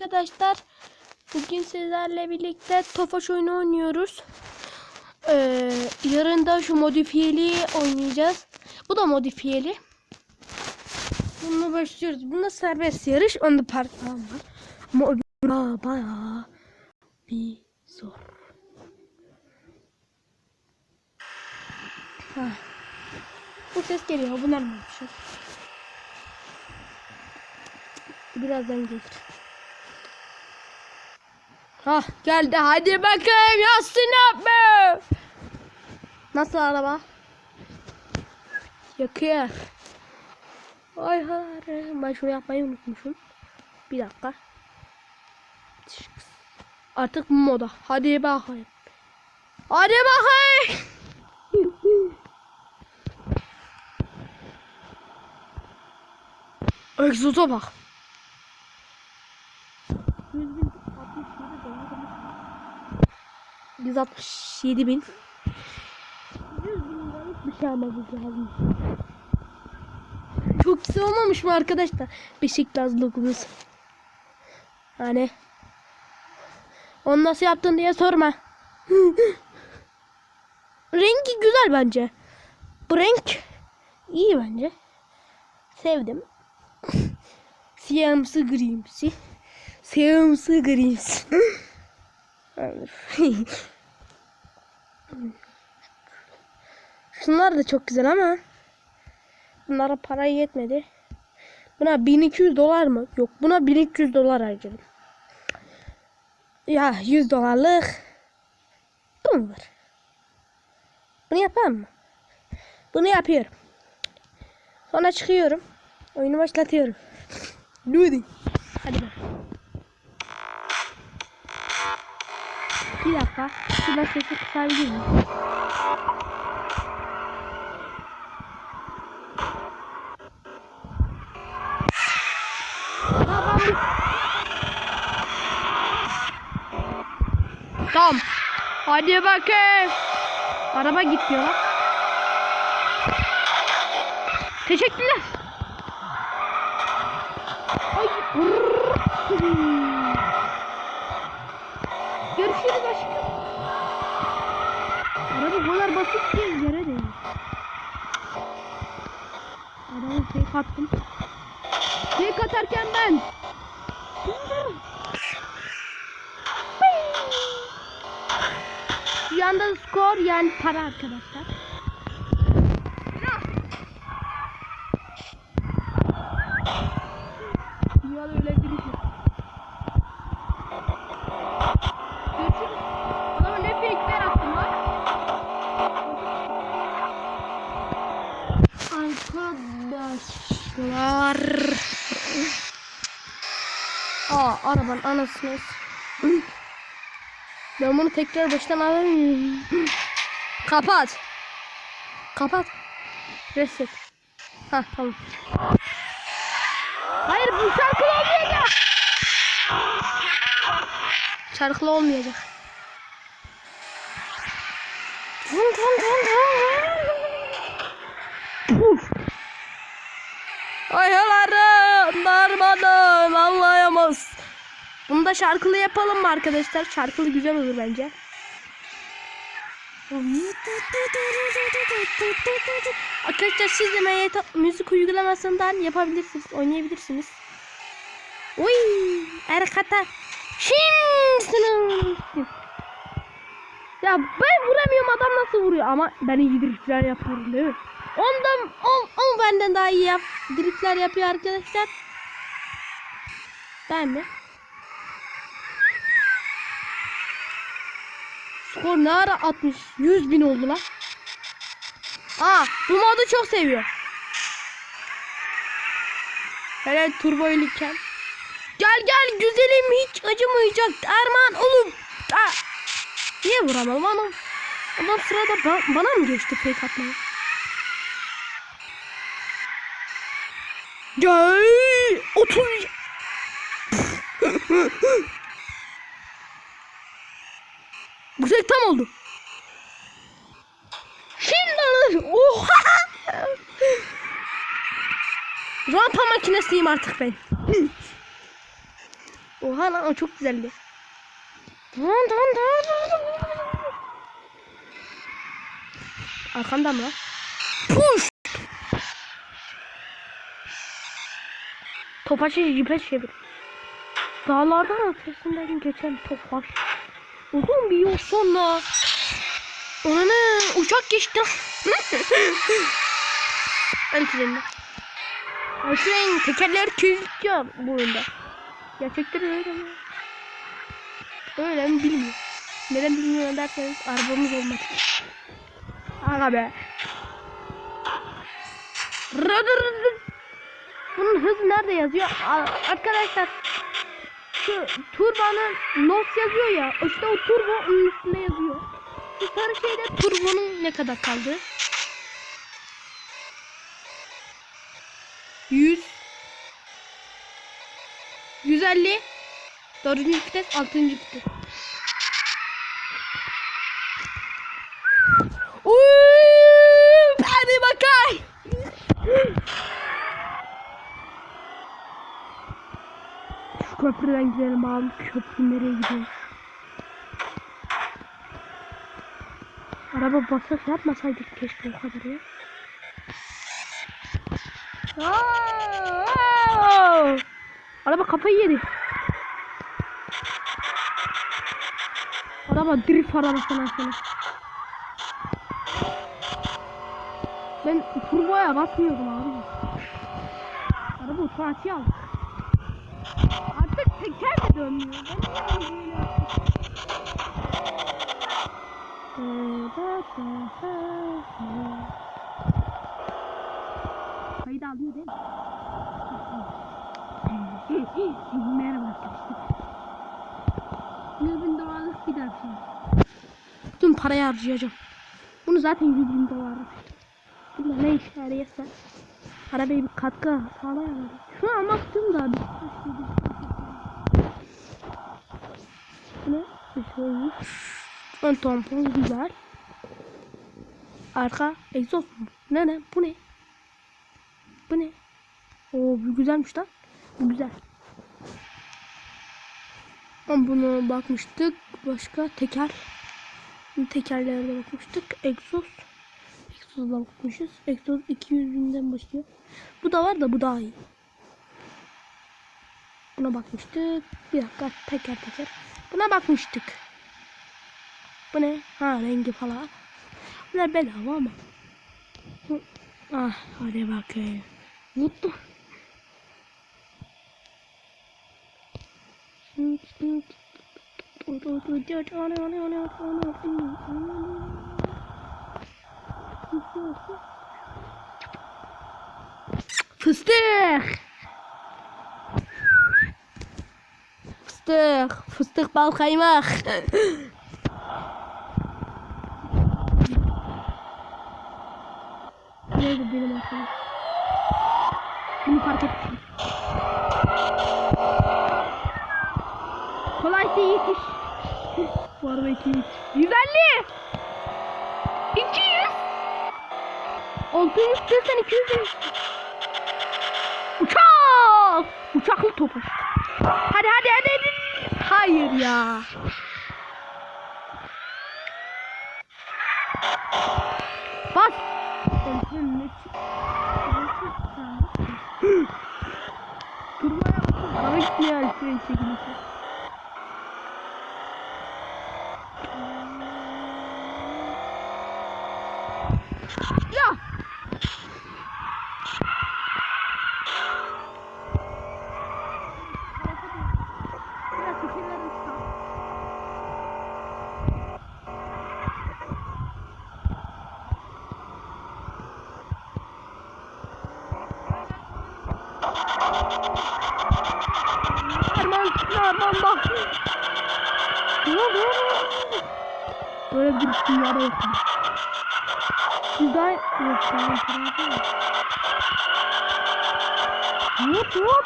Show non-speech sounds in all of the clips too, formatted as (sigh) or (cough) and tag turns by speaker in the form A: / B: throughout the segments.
A: arkadaşlar. Bugün sizlerle birlikte Tofaş oyunu oynuyoruz. Ee, yarın da şu modifiyeli oynayacağız. Bu da modifiyeli. Bununla başlıyoruz. Bunda serbest yarış. Onda park falan var. Ama o baya baya bir zor. Ha. Bu ses geliyor. Bunlar mı? Birazdan gelir. Hah geldi. Hadi bakayım Yasin abi. Nasıl araba? Yakıyor. Ay hayır. Ben şunu yapmayı unutmuşum. Bir dakika. Artık moda. Hadi bakayım. Hadi bakayım. (laughs) Egzoza bak. 167 bin. 100 bin liralık bir şey almamız lazım. Çok güzel olmamış mı arkadaşlar? Beşiktaş logomuz. Hani onu nasıl yaptın diye sorma. (laughs) Rengi güzel bence. Bu renk iyi bence. Sevdim. (laughs) Siyahımsı grimsi. Siyahımsı grimsi. (laughs) Şunlar da çok güzel ama bunlara para yetmedi. Buna 1200 dolar mı? Yok buna 1300 dolar harcadım. Ya 100 dolarlık bu mu var? Bunu yapar mı? Bunu yapıyorum. Sonra çıkıyorum. Oyunu başlatıyorum. Hadi. Hadi bakalım. Bir dakika. Şuradan sesi kısabilir miyim? Tamam. Hadi bakayım. Araba gitmiyor lan. Teşekkürler. Ay. Görüşürüz aşkım. Araba bu basit ki yere değil. Adamı fake attım. Fake atarken ben. Şu anda skor yani para arkadaşlar. Dünyada öyle bir şey. Görüşürüz. Adama ne fake'ler attım lan. Arkadaşlar. Aa arabanın anasını. s- Ben bunu tekrar baştan alayım. Kapat. Kapat. Reset. Ha tamam. Hayır bu şarkılı olmayacak. Şarkılı olmayacak. Vın vın. Uf. Ayalarım darmadan anlayamaz. Bunu da şarkılı yapalım mı arkadaşlar? Şarkılı güzel olur bence. Arkadaşlar siz de MYT müzik uygulamasından yapabilirsiniz, oynayabilirsiniz. Uy, arkada. Şimdi Ya ben vuramıyorum adam nasıl vuruyor ama ben iyi driftler yapıyorum değil mi? Ondan on, on benden daha iyi yap, driftler yapıyor arkadaşlar. Ben mi? skor ne ara 60 100 bin oldu lan. Aa bu modu çok seviyor. Hele turbo iken. Gel gel güzelim hiç acımayacak Erman oğlum. Aa, niye vuramadım anam? Adam sırada ba bana mı geçti fake atmayı? Gel 30 Hazırlık tam oldu. Şimdi alır. Oha. Rampa makinesiyim artık ben. Oha lan o çok güzeldi. Tamam tamam tamam. Arkamda mı? Push. Topaçı jipe çevir. Dağlardan ötesinden geçen topaç. Uzun bir yol sonra. Ona ne? Uçak geçti. Ön freni. Ön fren tekerler kilitliyor bu oyunda. Gerçekten öyle mi? Öyle mi bilmiyorum. Neden bilmiyorum derseniz arabamız olmadı. Aga be. Bunun hızı nerede yazıyor? Arkadaşlar şu turbanın not yazıyor ya. İşte o turbo onun üstünde yazıyor. Şu sarı şeyde turbonun ne kadar kaldı? 100 150 Dördüncü vites, altıncı vites. Uuu, hadi bakay. Şu köprüden gidelim abi. Köprü nereye gidiyor? Araba basış yapmasaydık keşke o kadar ya. Araba kafayı yedi. Araba drift arabası lan sana. Ben turboya basmıyordum abi. Araba otomatiğe aldı. Dönmüyor. Alıyor değil? Merhaba arkadaşlar. 100 bin dolarlık bir ders Bütün parayı harcayacağım. Bunu zaten 100 bin dolar. Bunda ne işe yarıyorsa. Arabaya bir katkı sağlayamadım. Şu an baktım da bir Bu ne? Bir şey. Ön tampon güzel. Arka egzoz mu? Ne ne? Bu ne? Bu ne? Oo bu güzelmiş lan. Bu güzel. Ama bunu bakmıştık. Başka teker. Tekerlere de bakmıştık. Egzoz. Egzoz'a bakmışız. Egzoz 200 binden başlıyor. Bu da var da bu daha iyi. Buna bakmıştık. Bir dakika teker teker. Buna bakmıştık. Bu ne? Ha rengi falan. Bunlar bedava ama. Ah hadi bakayım. Mutlu. Fıstık. Fıstık. Fıstık bal kaymak. Nerede benim arkadaşım? Bunu fark ettim. Kolaysa yetiş. Bu araba 200. 150. 200. 600 istiyorsan 200 de. Uçak. Uçaklı topu. Hadi hadi hadi. hadi. Hayır ya. Bas. Turmaya bakın. Araba gitmiyor. Fren çekilirse. Ya. Aman aman bak. Dur dur. Böyle bir dünyada yok. Güzel. Yok tamam tamam. Yok yok.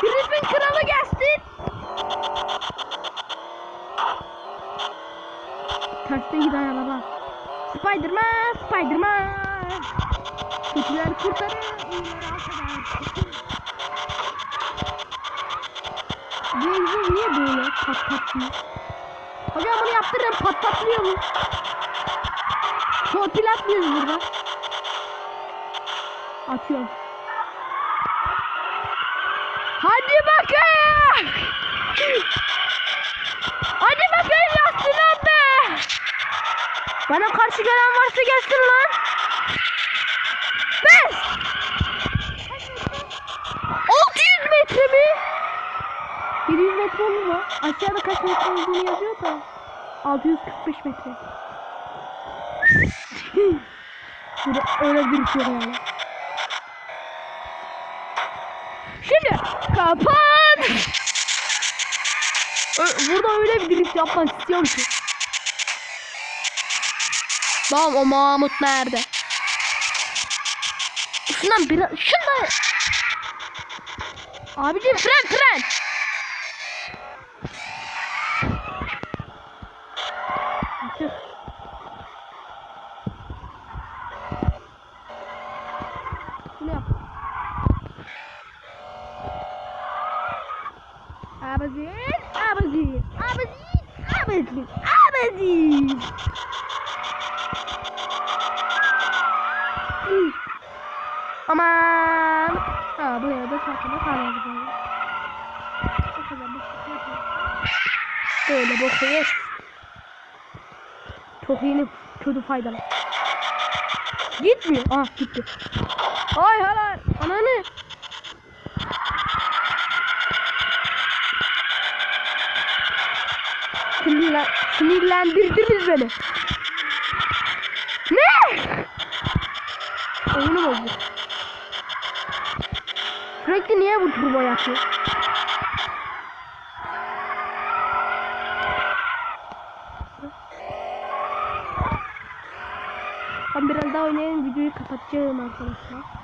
A: Grifin kralı gelsin. Tersten giden araba. Spiderman, Spiderman. Kötüler kurtarın, iyiler arkadaşlar. Cengiz niye böyle patlatıyor? Hocam bunu yaptırırım patlatlıyor mu? Torpil atmıyoruz burada. Atıyorum. Hadi bakayım. Hadi bakayım yastın be. Bana karşı gelen varsa gelsin lan. 700 metre olur mu? Aşağıda kaç metre olduğunu yazıyor da. 645 metre. Burada öyle bir şey yani. Şimdi kapat. Burada öyle bir drift yapmak istiyorum ki. Tamam o Mahmut nerede? Şundan biraz şundan Abicim fren fren. Aman. Ha buraya da sakını kalacağız. O kadar basit yapma. Böyle bakıyoruz. Çok yeni kötü faydalı. Gitmiyor. Ah gitti. Ay helal. Ananı. Sinirlen, sinirlendirdiniz beni. Ne? Oyunu bozdu. Sürekli niye bu turbo yapıyor? Ben biraz daha oynayayım videoyu kapatacağım arkadaşlar.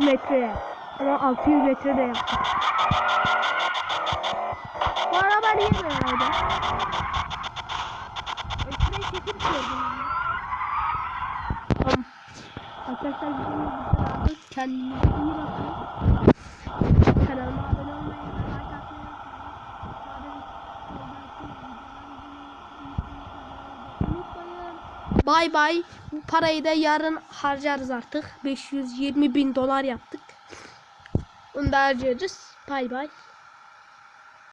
A: Metre. Ama 600 metre de yaptım. Bu araba niye böyle? Ekmeği çekip gördüm. Tamam. Arkadaşlar videomuz bu kadar. Kendinize iyi bakın. Kanalıma abone olmayı ve like atmayı unutmayın. Bay bay. Bu parayı da yarın harcarız artık. 520 bin dolar yaptık. Onu da harcarız. Bay bay.